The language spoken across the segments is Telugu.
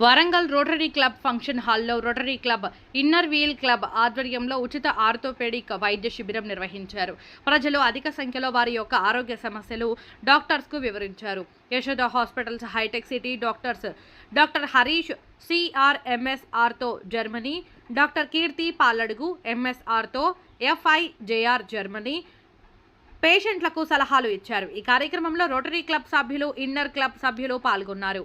వరంగల్ రోటరీ క్లబ్ ఫంక్షన్ హాల్లో rotary club inner wheel club ఆధ్వర్యంలో ఉచిత ఆర్థోపెడిక్ వైద్య శిబిరం నిర్వహించారు. ప్రజలు అధిక సంఖ్యలో వారి యొక్క ఆరోగ్య సమస్యలు డాక్టర్స్కు వివరించారు. Yashoda hospitals Hitec City doctors doctor Harish సిఆర్ఎంఎస్ఆర్తో Germany doctor Keerthi Paladugu ఎంఎస్ఆర్తో ఎఫ్ఐజేఆర్ జర్మనీ పేషెంట్లకు సలహాలు ఇచ్చారు. ఈ కార్యక్రమంలో రోటరీ క్లబ్ సభ్యులు ఇన్నర్ క్లబ్ సభ్యులు పాల్గొన్నారు.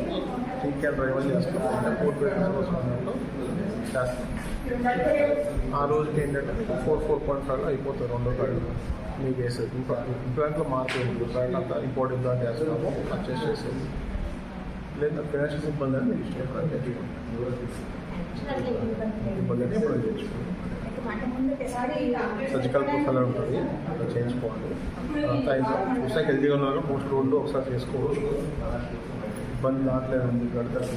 టీకా డ్రైవర్ చేస్తాం అంటే ఫోర్ పేమెంట్స్ కోసం అన్నట్టు చేస్తాం ఆ రోజుకి ఏంటంటే మీకు ఫోర్ ఫోర్ పాయింట్ ఫైవ్లో అయిపోతుంది రెండో కార్డు మీకు వేసేది ఇంకా ఇంప్లాంట్లో మార్పు ఏమి ఇంప్లాంట్ అంతా ఇంపార్టెంట్ ఇంప్లాంట్ చేస్తాము. పర్చేస్ చేసేది. లేదా ఫైనాన్షియల్ ఇబ్బంది అని మీకు ఇష్టం ఇబ్బంది అంటే ఇప్పుడు చేయించుకోండి సర్జికల్ ప్రొఫైల్ ఉంటుంది. అట్లా చేయించుకోవాలి. అంతా చూసాక హెల్తీగా ఉన్నారు పోస్ట్ రోడ్లు ఒకసారి చేసుకోవచ్చు. ఇబ్బంది దాంట్లో ఉంది గడతారు